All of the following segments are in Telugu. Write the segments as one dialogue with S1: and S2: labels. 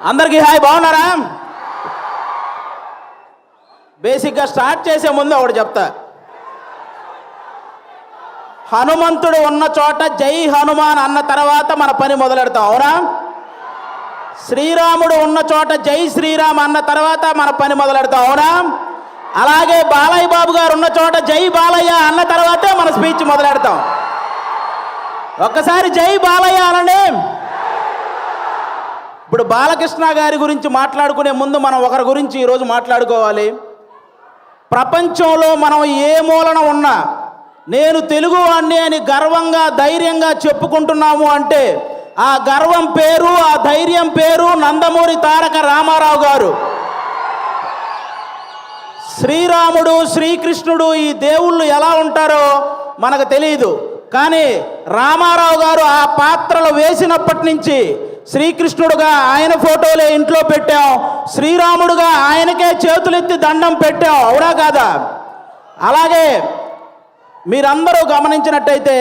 S1: అందరికీ హాయ్ బాగున్నారా? బేసిక్గా స్టార్ట్ చేసే ముందు ఒకటి చెప్తా. హనుమంతుడు ఉన్న చోట జై హనుమాన్ అన్న తర్వాత మన పని మొదలెడతాం అవునా? శ్రీరాముడు ఉన్న చోట జై శ్రీరామ్ అన్న తర్వాత మన పని మొదలెడతాం అవునా? అలాగే బాలయ్య బాబు గారు ఉన్న చోట జై బాలయ్య అన్న తర్వాతే మన స్పీచ్ మొదలెడతాం. ఒక్కసారి జై బాలయ్య అనండి. ఇప్పుడు బాలకృష్ణ గారి గురించి మాట్లాడుకునే ముందు మనం ఒకరి గురించి ఈరోజు మాట్లాడుకోవాలి. ప్రపంచంలో మనం ఏ మూలన ఉన్నా నేను తెలుగువాణ్ణి అని గర్వంగా ధైర్యంగా చెప్పుకుంటున్నాము అంటే ఆ గర్వం పేరు ఆ ధైర్యం పేరు నందమూరి తారక రామారావు గారు. శ్రీరాముడు శ్రీకృష్ణుడు ఈ దేవుళ్ళు ఎలా ఉంటారో మనకు తెలియదు కానీ రామారావు గారు ఆ పాత్రలు వేసినప్పటి నుంచి శ్రీకృష్ణుడుగా ఆయన ఫోటోలే ఇంట్లో పెట్టాం. శ్రీరాముడుగా ఆయనకే చేతులెత్తి దండం పెట్టాం. అవునా కాదా? అలాగే మీరందరూ గమనించినట్టయితే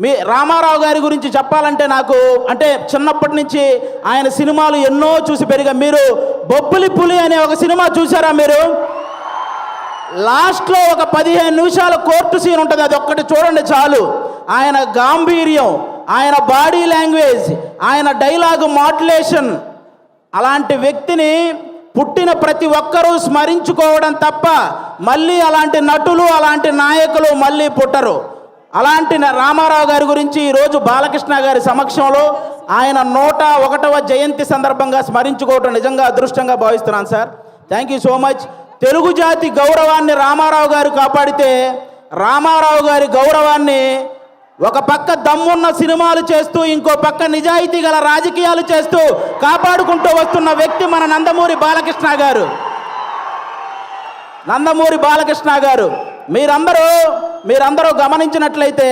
S1: మీ రామారావు గారి గురించి చెప్పాలంటే నాకు అంటే చిన్నప్పటి నుంచి ఆయన సినిమాలు ఎన్నో చూసి పెరిగా. మీరు బొబ్బులి పులి అనే ఒక సినిమా చూసారా మీరు? లాస్ట్లో ఒక పదిహేను నిమిషాల కోర్టు సీన్ ఉంటుంది. అది ఒక్కటి చూడండి చాలు. ఆయన గాంభీర్యం. ఆయన బాడీ లాంగ్వేజ్ ఆయన డైలాగ్ మాడ్యులేషన్ అలాంటి వ్యక్తిని పుట్టిన ప్రతి ఒక్కరూ స్మరించుకోవడం తప్ప మళ్ళీ అలాంటి నటులు అలాంటి నాయకులు మళ్ళీ పుట్టరు. అలాంటి రామారావు గారి గురించి ఈరోజు బాలకృష్ణ గారి సమక్షంలో ఆయన నూట ఒకటవ జయంతి సందర్భంగా స్మరించుకోవటం నిజంగా అదృష్టంగా భావిస్తున్నాను sir. Thank you so much Telugu జాతి గౌరవాన్ని రామారావు గారు కాపాడితే రామారావు గారి గౌరవాన్ని ఒక పక్క దమ్మున్న సినిమాలు చేస్తూ ఇంకో పక్క నిజాయితీ గల రాజకీయాలు చేస్తూ కాపాడుకుంటూ వస్తున్న వ్యక్తి మన నందమూరి బాలకృష్ణ గారు. నందమూరి బాలకృష్ణ గారు. మీరందరూ మీరందరూ గమనించినట్లయితే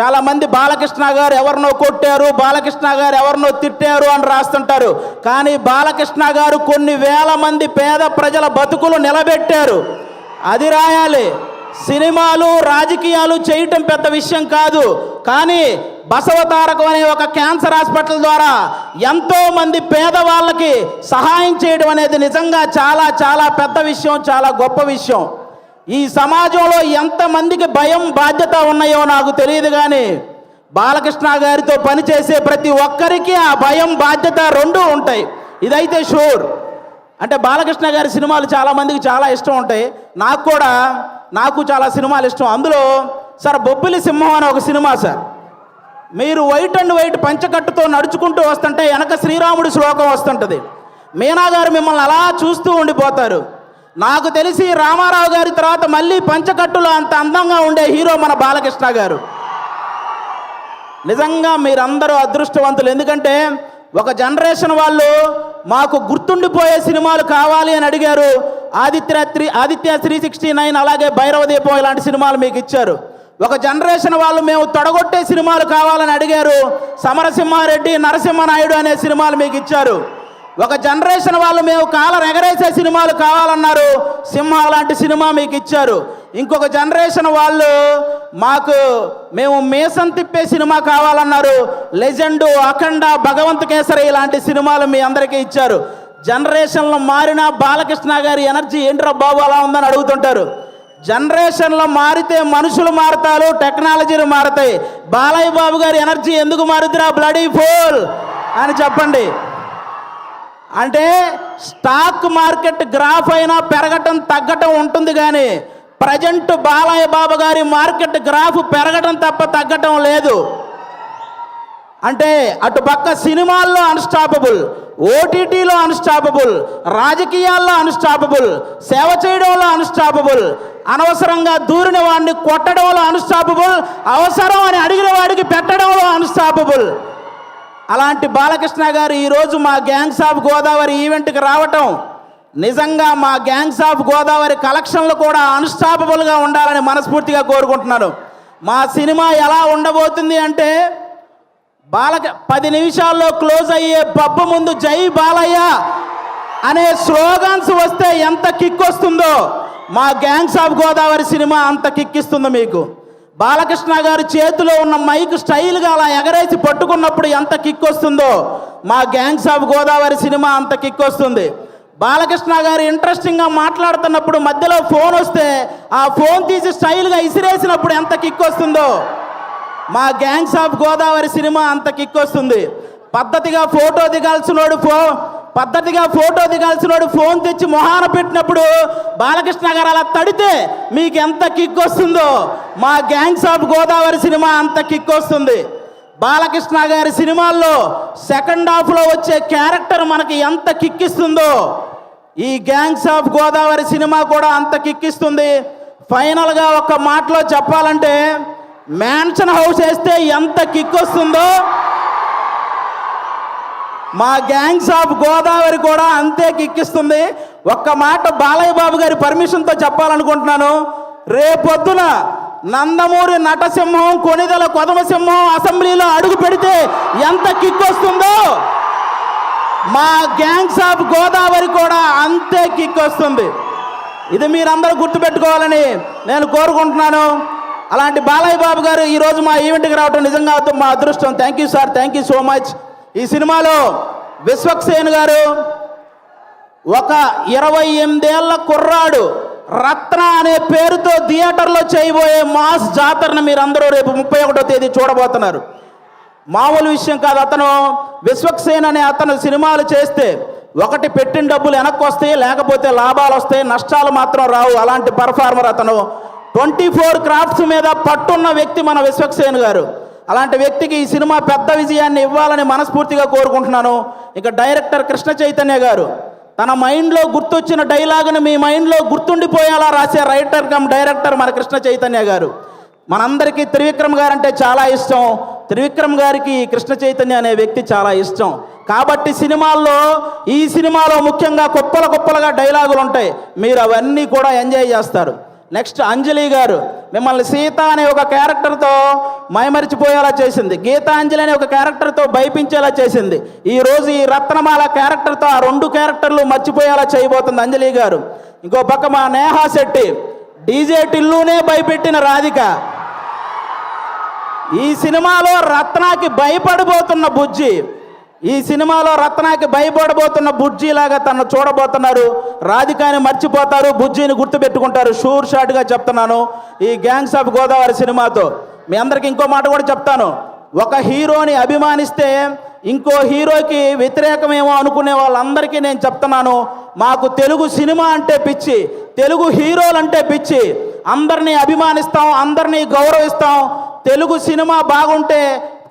S1: చాలామంది బాలకృష్ణ గారు ఎవరినో కొట్టారు బాలకృష్ణ గారు ఎవరినో తిట్టారు అని రాస్తుంటారు. కానీ బాలకృష్ణ గారు కొన్ని వేల మంది పేద ప్రజల బతుకులు నిలబెట్టారు. అది రాయాలి. సినిమాలు రాజకీయాలు చేయటం పెద్ద విషయం కాదు. కానీ బసవతారకం అనే ఒక క్యాన్సర్ హాస్పిటల్ ద్వారా ఎంతో మంది పేదవాళ్ళకి సహాయం చేయడం అనేది నిజంగా చాలా చాలా పెద్ద విషయం చాలా గొప్ప విషయం. ఈ సమాజంలో ఎంతమందికి భయం బాధ్యత ఉన్నాయో నాకు తెలియదు కానీ బాలకృష్ణ గారితో పనిచేసే ప్రతి ఒక్కరికి ఆ భయం బాధ్యత రెండూ ఉంటాయి. ఇదైతే షూర్. అంటే బాలకృష్ణ గారి సినిమాలు చాలామందికి చాలా ఇష్టం ఉంటాయి. నాకు కూడా నాకు చాలా సినిమాలు ఇష్టం. అందులో సార్ బొబ్బిలి సింహం అనే ఒక సినిమా సార్. మీరు వైట్ అండ్ వైట్ పంచకట్టుతో నడుచుకుంటూ వస్తుంటే వెనక శ్రీరాముడి శ్లోకం వస్తుంటుంది. మీనా గారు మిమ్మల్ని అలా చూస్తూ ఉండిపోతారు. నాకు తెలిసి రామారావు గారి తర్వాత మళ్ళీ పంచకట్టులో అంత అందంగా ఉండే హీరో మన బాలకృష్ణ గారు. నిజంగా మీరందరూ అదృష్టవంతులు. ఎందుకంటే ఒక జనరేషన్ వాళ్ళు మాకు గుర్తుండిపోయే సినిమాలు కావాలి అని అడిగారు. Aditya three Aditya three sixty nine అలాగే భైరవ దీపం ఇలాంటి సినిమాలు మీకు ఇచ్చారు. ఒక జనరేషన్ వాళ్ళు మేము తొడగొట్టే సినిమాలు కావాలని అడిగారు. సమరసింహారెడ్డి నరసింహనాయుడు అనే సినిమాలు మీకు ఇచ్చారు. ఒక జనరేషన్ వాళ్ళు మేము కాలం ఎగరేసే సినిమాలు కావాలన్నారు. సింహ లాంటి సినిమా మీకు ఇచ్చారు. ఇంకొక జనరేషన్ వాళ్ళు మాకు మేము మీసం తిప్పే సినిమా కావాలన్నారు. లెజెండు అఖండ భగవంత్ కేసరి ఇలాంటి సినిమాలు మీ అందరికీ ఇచ్చారు. జనరేషన్లో మారిన బాలకృష్ణ గారి ఎనర్జీ ఏంట్రా బాబు అలా ఉందని అడుగుతుంటారు. జనరేషన్లో మారితే మనుషులు మారతారు టెక్నాలజీలు మారతాయి. బాలయ్య బాబు గారి ఎనర్జీ ఎందుకు మారుతురా బ్లడీ ఫోల్ అని చెప్పండి. అంటే స్టాక్ మార్కెట్ గ్రాఫ్ అయినా పెరగటం తగ్గటం ఉంటుంది కానీ ప్రజెంట్ బాలయ్య బాబు గారి మార్కెట్ గ్రాఫ్ పెరగటం తప్ప తగ్గటం లేదు. అంటే అటు పక్క సినిమాల్లో అన్స్టాపబుల్ ఓటీటీలో అన్స్టాపబుల్ రాజకీయాల్లో అన్స్టాపబుల్ సేవ చేయడంలో అన్స్టాపబుల్ అనవసరంగా దూరిన వాడిని కొట్టడంలో అన్స్టాపబుల్ అవసరం అని అడిగిన వాడికి పెట్టడంలో అన్స్టాపబుల్. అలాంటి బాలకృష్ణ గారు ఈరోజు మా గ్యాంగ్స్ ఆఫ్ గోదావరి ఈవెంట్కి రావటం నిజంగా మా గ్యాంగ్స్ ఆఫ్ గోదావరి కలెక్షన్లు కూడా అన్స్టాపబుల్గా ఉండాలని మనస్ఫూర్తిగా కోరుకుంటున్నాను. మా సినిమా ఎలా ఉండబోతుంది అంటే బాలక పది నిమిషాల్లో క్లోజ్ అయ్యే పబ్బు ముందు జై బాలయ్య అనే స్లోగన్స్ వస్తే ఎంత కిక్ వస్తుందో మా గ్యాంగ్స్ ఆఫ్ గోదావరి సినిమా అంత కిక్కిస్తుంది మీకు. బాలకృష్ణ గారి చేతిలో ఉన్న మైక్ స్టైల్గా అలా ఎగరేసి పట్టుకున్నప్పుడు ఎంత కిక్ వస్తుందో మా గ్యాంగ్స్ ఆఫ్ గోదావరి సినిమా అంత కిక్ వస్తుంది. బాలకృష్ణ గారు ఇంట్రెస్టింగ్గా మాట్లాడుతున్నప్పుడు మధ్యలో ఫోన్ వస్తే ఆ ఫోన్ తీసి స్టైల్గా ఇసిరేసినప్పుడు ఎంత కిక్ వస్తుందో మా గ్యాంగ్స్ ఆఫ్ గోదావరి సినిమా అంత కిక్ వస్తుంది. పద్ధతిగా ఫోటో దిగాల్సినోడు ఫో పద్ధతిగా ఫోటో దిగాల్సినోడు ఫోన్ తెచ్చి మొహాన పెట్టినప్పుడు బాలకృష్ణ గారు అలా తడితే మీకు ఎంత కిక్ వస్తుందో. మా గ్యాంగ్స్ ఆఫ్ గోదావరి సినిమా అంత కిక్ వస్తుంది. బాలకృష్ణ గారి సినిమాల్లో సెకండ్ హాఫ్లో వచ్చే క్యారెక్టర్ మనకి ఎంత కిక్కిస్తుందో ఈ గ్యాంగ్స్ ఆఫ్ గోదావరి సినిమా కూడా అంత కిక్కిస్తుంది ఫైనల్గా ఒక మాటలో చెప్పాలంటే మ్యాన్షన్ హౌస్ వేస్తే ఎంత కిక్ వస్తుందో మా గ్యాంగ్స్ ఆఫ్ గోదావరి కూడా అంతే కిక్కిస్తుంది ఒక్క మాట బాలయ్య బాబు గారి పర్మిషన్తో చెప్పాలనుకుంటున్నాను. రేపొద్దున నందమూరి నటసింహం కొనిదల కొదమసింహం అసెంబ్లీలో అడుగు పెడితే ఎంత కిక్ వస్తుందో మా గ్యాంగ్స్ ఆఫ్ గోదావరి కూడా అంతే కిక్ వస్తుంది. ఇది మీరందరూ గుర్తుపెట్టుకోవాలని నేను కోరుకుంటున్నాను. అలాంటి బాలయ్య బాబు గారు ఈరోజు మా ఈవెంట్కి రావడం నిజంగా మా అదృష్టం. Thank you sir thank you so much ఈ సినిమాలో విశ్వక్సేన్ గారు ఒక ఇరవై ఎనిమిదేళ్ళ కుర్రాడు రత్న అనే పేరుతో థియేటర్లో చేయబోయే మాస్ జాతరను మీరందరూ రేపు ముప్పై ఒకటో తేదీ చూడబోతున్నారు. మామూలు విషయం కాదు. అతను విశ్వక్సేన్ అనే అతను సినిమాలు చేస్తే ఒకటి పెట్టిన డబ్బులు వెనక్కి వస్తాయి లేకపోతే లాభాలు వస్తాయి నష్టాలు మాత్రం రావు. అలాంటి పర్ఫార్మర్ అతను ట్వంటీ ఫోర్ క్రాఫ్ట్స్ మీద పట్టున్న వ్యక్తి మన విశ్వక్సేన్ గారు. అలాంటి వ్యక్తికి ఈ సినిమా పెద్ద విజయాన్ని ఇవ్వాలని మనస్ఫూర్తిగా కోరుకుంటున్నాను. ఇక డైరెక్టర్ కృష్ణ చైతన్య గారు తన మైండ్లో గుర్తొచ్చిన డైలాగుని మీ మైండ్లో గుర్తుండిపోయేలా రాసే రైటర్ కమ్ డైరెక్టర్ మన కృష్ణ చైతన్య గారు. మనందరికీ త్రివిక్రమ్ గారు అంటే చాలా ఇష్టం. త్రివిక్రమ్ గారికి కృష్ణ చైతన్య అనే వ్యక్తి చాలా ఇష్టం. కాబట్టి సినిమాల్లో ఈ సినిమాలో ముఖ్యంగా కుప్పల కుప్పలుగా డైలాగులు ఉంటాయి మీరు అవన్నీ కూడా ఎంజాయ్ చేస్తారు. నెక్స్ట్ అంజలి గారు మిమ్మల్ని సీత అనే ఒక క్యారెక్టర్తో మైమరిచిపోయేలా చేసింది. గీతాంజలి అనే ఒక క్యారెక్టర్తో భయపించేలా చేసింది. ఈరోజు ఈ రత్నమాల క్యారెక్టర్తో ఆ రెండు క్యారెక్టర్లు మర్చిపోయేలా చేయబోతుంది అంజలి గారు. ఇంకో పక్క మా నేహా శెట్టి డీజే టిల్లునే భయపెట్టిన రాధిక. ఈ సినిమాలో రత్నాకి భయపడిపోతున్న బుజ్జి ఈ సినిమాలో రత్నాకి భయపడబోతున్న బుజ్జిలాగా తను చూడబోతున్నారు. రాధికాని మర్చిపోతారు బుజ్జిని గుర్తుపెట్టుకుంటారు. షూర్ షాట్గా చెప్తున్నాను ఈ గ్యాంగ్స్ ఆఫ్ గోదావరి సినిమాతో. మీ అందరికి ఇంకో మాట కూడా చెప్తాను. ఒక హీరోని అభిమానిస్తే ఇంకో హీరోకి వ్యతిరేకమేమో అనుకునే వాళ్ళందరికీ నేను చెప్తున్నాను. మాకు తెలుగు సినిమా అంటే పిచ్చి తెలుగు హీరోలు అంటే పిచ్చి. అందరినీ అభిమానిస్తాం అందరినీ గౌరవిస్తాం. తెలుగు సినిమా బాగుంటే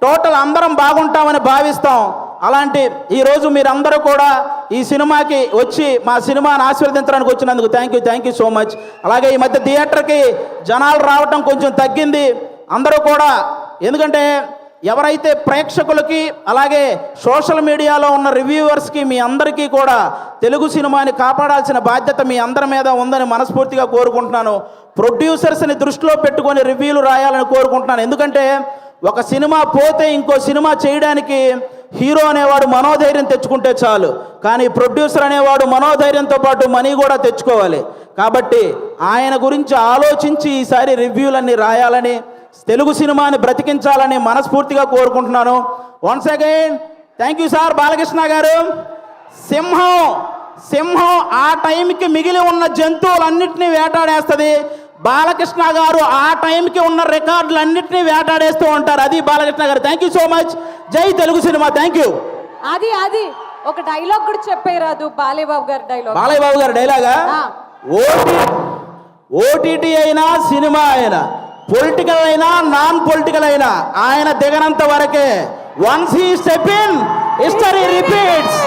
S1: టోటల్ అందరం బాగుంటామని భావిస్తాం. అలాంటి ఈరోజు మీరందరూ కూడా ఈ సినిమాకి వచ్చి మా సినిమాని ఆశీర్వదించడానికి వచ్చినందుకు thank you thank you so much అలాగే ఈ మధ్య థియేటర్కి జనాలు రావటం కొంచెం తగ్గింది. అందరూ కూడా ఎందుకంటే ఎవరైతే ప్రేక్షకులకి అలాగే సోషల్ మీడియాలో ఉన్న రివ్యూవర్స్కి మీ అందరికీ కూడా తెలుగు సినిమాని కాపాడాల్సిన బాధ్యత మీ అందరి మీద ఉందని మనస్ఫూర్తిగా కోరుకుంటున్నాను. ప్రొడ్యూసర్స్ని దృష్టిలో పెట్టుకొని రివ్యూలు రాయాలని కోరుకుంటున్నాను. ఎందుకంటే ఒక సినిమా పోతే ఇంకో సినిమా చేయడానికి హీరో అనేవాడు మనోధైర్యం తెచ్చుకుంటే చాలు. కానీ ప్రొడ్యూసర్ అనేవాడు మనోధైర్యంతో పాటు మనీ కూడా తెచ్చుకోవాలి. కాబట్టి ఆయన గురించి ఆలోచించి ఈసారి రివ్యూలన్నీ రాయాలని తెలుగు సినిమాని బ్రతికించాలని మనస్ఫూర్తిగా కోరుకుంటున్నాను. Once again thank you sir Balakrishna garu. సింహం సింహం ఆ టైంకి మిగిలి ఉన్న జంతువులన్నింటినీ వేటాడేస్తుంది. బాలకృష్ణ గారు ఆ టైంకి ఉన్న రికార్డులన్నింటినీ వేటాడేస్తూ ఉంటారు. అది బాలకృష్ణ గారు. థ్యాంక్ యూ సో మచ్ జై తెలుగు సినిమా థ్యాంక్ యూ
S2: అది అది ఒక డైలాగ్ కూడా చెప్పేయరాదు బాలేబాబు గారి డైలాగ్
S1: బాలయ్య బాబు గారు డైలాగా
S2: ఆ.
S1: ఓటీ ఓటీటీ అయినా సినిమా అయినా పొలిటికల్ అయినా నాన్ పొలిటికల్ అయినా ఆయన దిగనంత వరకే once he step in history repeats